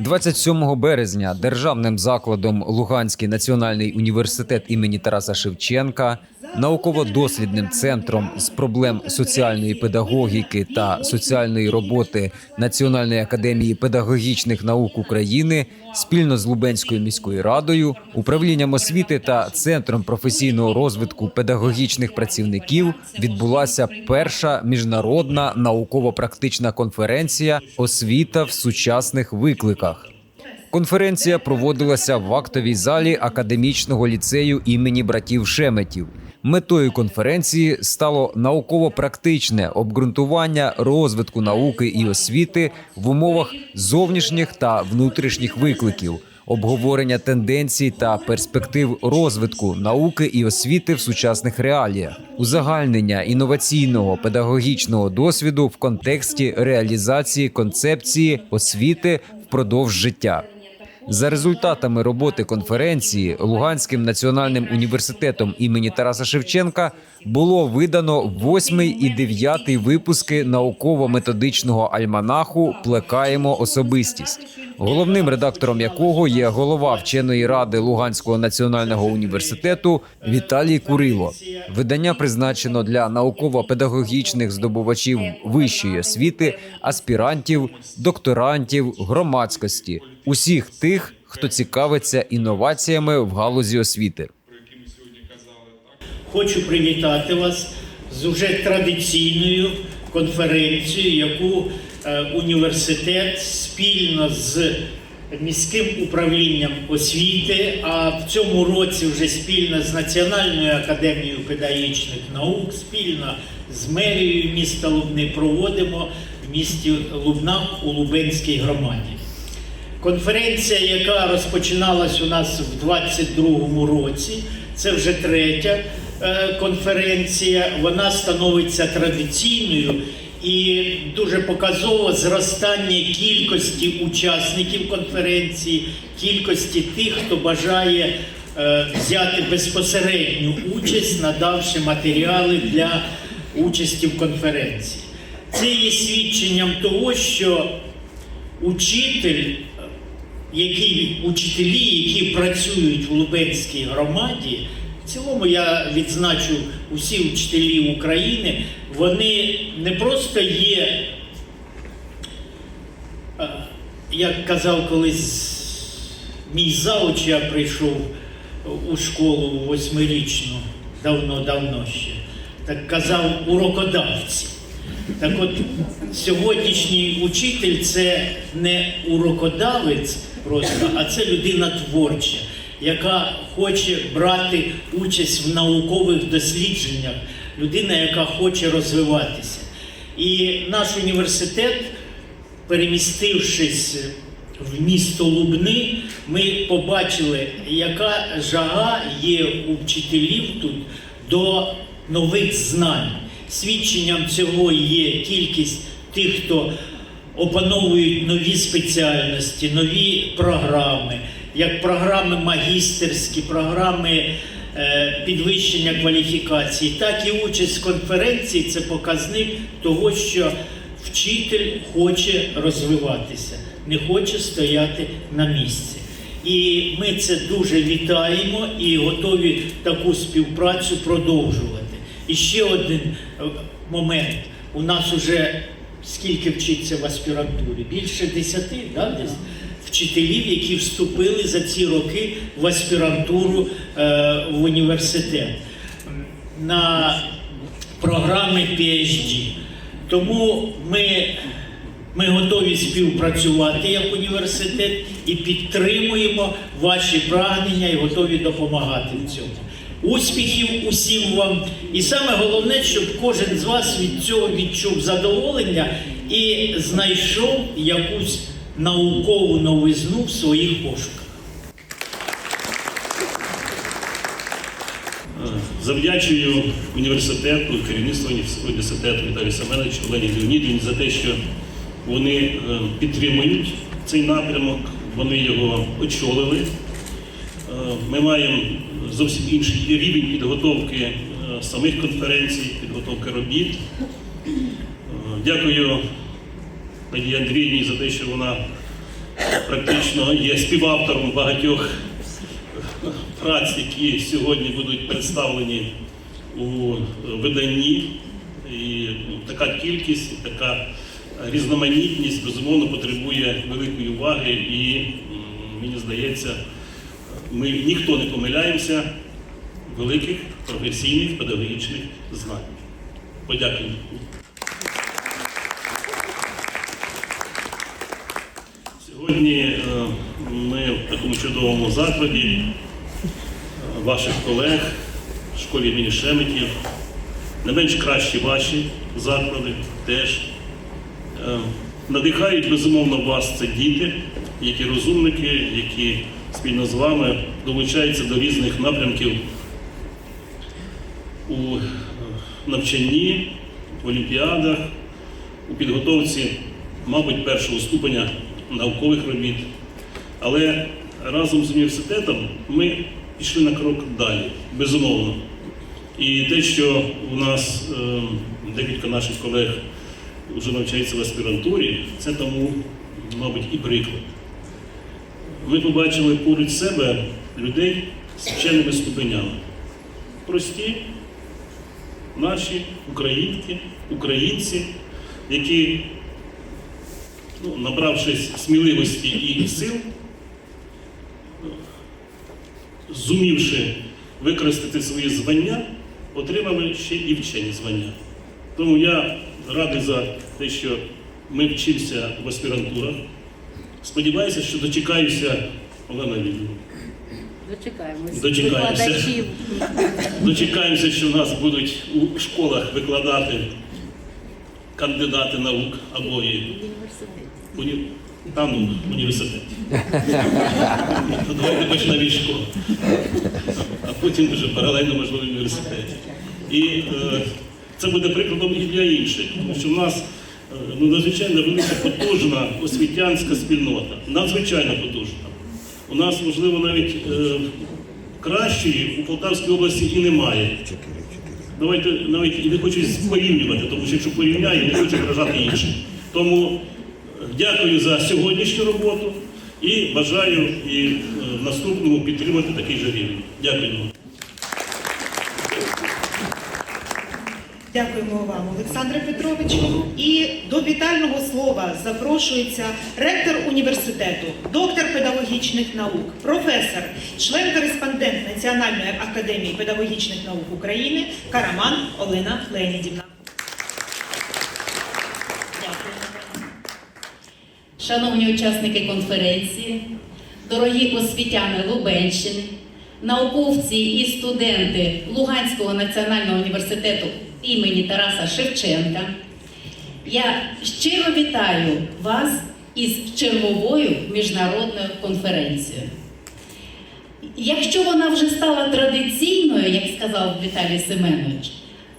27 березня державним закладом Луганський національний університет імені Тараса Шевченка, науково-дослідним центром з проблем соціальної педагогіки та соціальної роботи Національної академії педагогічних наук України спільно з Лубенською міською радою, управлінням освіти та центром професійного розвитку педагогічних працівників відбулася перша міжнародна науково-практична конференція Освіта в сучасних викликах. Конференція проводилася в актовій залі академічного ліцею імені братів Шеметів. Метою конференції стало науково-практичне обґрунтування розвитку науки і освіти в умовах зовнішніх та внутрішніх викликів, обговорення тенденцій та перспектив розвитку науки і освіти в сучасних реаліях, узагальнення інноваційного педагогічного досвіду в контексті реалізації концепції освіти впродовж життя. За результатами роботи конференції Луганським національним університетом імені Тараса Шевченка було видано восьмий і дев'ятий випуски науково-методичного альманаху Плекаємо особистість, головним редактором якого є голова вченої ради Луганського національного університету Віталій Курило. Видання призначено для науково-педагогічних здобувачів вищої освіти, аспірантів, докторантів, громадськості, усіх тих, хто цікавиться інноваціями в галузі освіти. Хочу привітати вас з уже традиційною конференцією, яку е, університет спільно з міським управлінням освіти, а в цьому році вже спільно з Національною академією педагогічних наук, спільно з мерією міста Лубни проводимо в місті Лубна у Лубенській громаді. Конференція, яка розпочиналась у нас в 22-му році, це вже третя е, конференція. Вона становиться традиційною і дуже показово зростання кількості учасників конференції, кількості тих, хто бажає е, взяти безпосередню участь, надавши матеріали для участі в конференції. Це є свідченням того, що учитель які учителі, які працюють в Лубенській громаді, в цілому я відзначу усі учителі України, вони не просто є, е, як казав колись мій завуч, я прийшов у школу восьмирічну, давно-давно ще, так казав урокодавці. Так от сьогоднішній учитель це не урокодавець просто, а це людина творча, яка хоче брати участь в наукових дослідженнях, людина, яка хоче розвиватися. І наш університет, перемістившись в місто Лубни, ми побачили, яка жага є у вчителів тут до нових знань. Свідченням цього є кількість тих, хто опановують нові спеціальності, нові програми, як програми магістерські, програми е, підвищення кваліфікації, так і участь в конференції це показник того, що вчитель хоче розвиватися, не хоче стояти на місці. І ми це дуже вітаємо і готові таку співпрацю продовжувати. І ще один е, момент. У нас уже скільки вчиться в аспірантурі? Більше десяти, да, десь? вчителів, які вступили за ці роки в аспірантуру е, в університет на програми PhD. Тому ми, ми готові співпрацювати як університет і підтримуємо ваші прагнення і готові допомагати в цьому. Успіхів усім вам. І саме головне, щоб кожен з вас від цього відчув задоволення і знайшов якусь наукову новизну в своїх пошуках. Завдячую університету, керівництву університету Віталію Семеновичу, Олені Леонідівні за те, що вони е, підтримують цей напрямок, вони його очолили. Е, Ми маємо зовсім інший рівень підготовки е, самих конференцій, підготовки робіт. Е, Дякую Надії Андріївні за те, що вона практично є співавтором багатьох праць, які сьогодні будуть представлені у виданні. І ну, така кількість, така різноманітність безумовно потребує великої уваги, і мені здається, ми ніхто не помиляємося великих професійних педагогічних знань. Подякую. Сьогодні е, ми в такому чудовому закладі е, ваших колег, в школі імені Шеметів, не менш кращі ваші заклади теж. Е, Надихають безумовно вас це діти, які розумники, які спільно з вами долучаються до різних напрямків у е, навчанні, в олімпіадах, у підготовці, мабуть, першого ступеня наукових робіт. Але разом з університетом ми пішли на крок далі, безумовно. І те, що у нас е, декілька наших колег вже навчається в аспірантурі, це тому, мабуть, і приклад. Ми побачили поруч себе людей з вченими ступенями. Прості, наші українки, українці, які, ну, набравшись сміливості і сил, зумівши використати свої звання, отримали ще і вчені звання. Тому я радий за те, що ми вчимося в аспірантурах. Сподіваюся, що дочекаюся Олена. Дочекаємось. Дочекаємося. Викладачів. Дочекаємося, що в нас будуть у школах викладати кандидати наук або і уні... Та ну, університет. Давайте почнемо від школи. А потім вже паралельно можливо в університеті. І е, це буде прикладом і для інших, тому що в нас ну, надзвичайно велика потужна освітянська спільнота. Надзвичайно потужна. У нас, можливо, навіть е, кращої у Полтавській області і немає. Давайте навіть і не хочу порівнювати, тому що якщо порівняю, не хочу вражати інших. Тому е, дякую за сьогоднішню роботу і бажаю і е, в наступному підтримати такий же рівень. Дякую. Дякуємо вам, Олександре Петровичу. І до вітального слова запрошується ректор університету, доктор педагогічних наук, професор, член-кореспондент Національної академії педагогічних наук України Караман Олена Леонідівна. Шановні учасники конференції, дорогі освітяни Лубенщини, науковці і студенти Луганського національного університету імені Тараса Шевченка, я щиро вітаю вас із черговою міжнародною конференцією. Якщо вона вже стала традиційною, як сказав Віталій Семенович,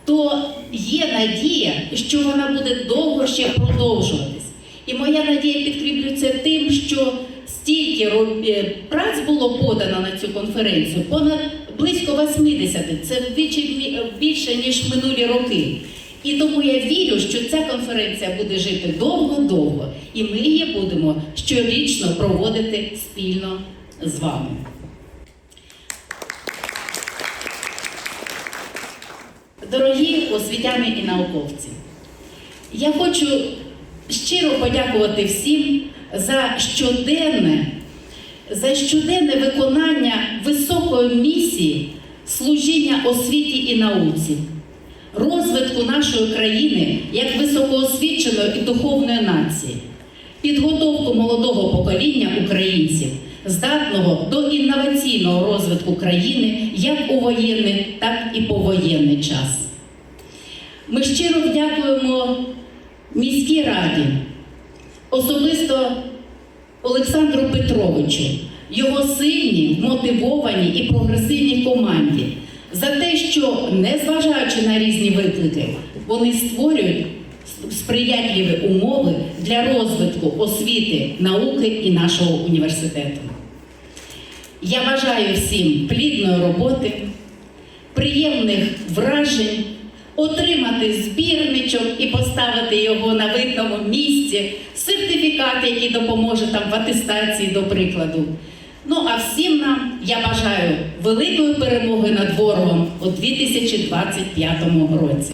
то є надія, що вона буде довго ще продовжуватись. І моя надія підкріплюється тим, що стільки е, праць було подано на цю конференцію, понад близько 80, це вдвічі більше, ніж минулі роки. І тому я вірю, що ця конференція буде жити довго-довго, і ми її будемо щорічно проводити спільно з вами. Дорогі освітяни і науковці, я хочу щиро подякувати всім за щоденне, за щоденне виконання високої місії служіння освіті і науці, розвитку нашої країни як високоосвіченої і духовної нації, підготовку молодого покоління українців, здатного до інноваційного розвитку країни як у воєнний, так і повоєнний час. Ми щиро дякуємо міській раді, особисто Олександру Петровичу, його сильній, мотивованій і прогресивній команді за те, що, незважаючи на різні виклики, вони створюють сприятливі умови для розвитку освіти, науки і нашого університету. Я бажаю всім плідної роботи, приємних вражень, отримати збірничок і поставити його на видному місці, сертифікат, який допоможе там в атестації, до прикладу. Ну а всім нам я бажаю великої перемоги над ворогом у 2025 році.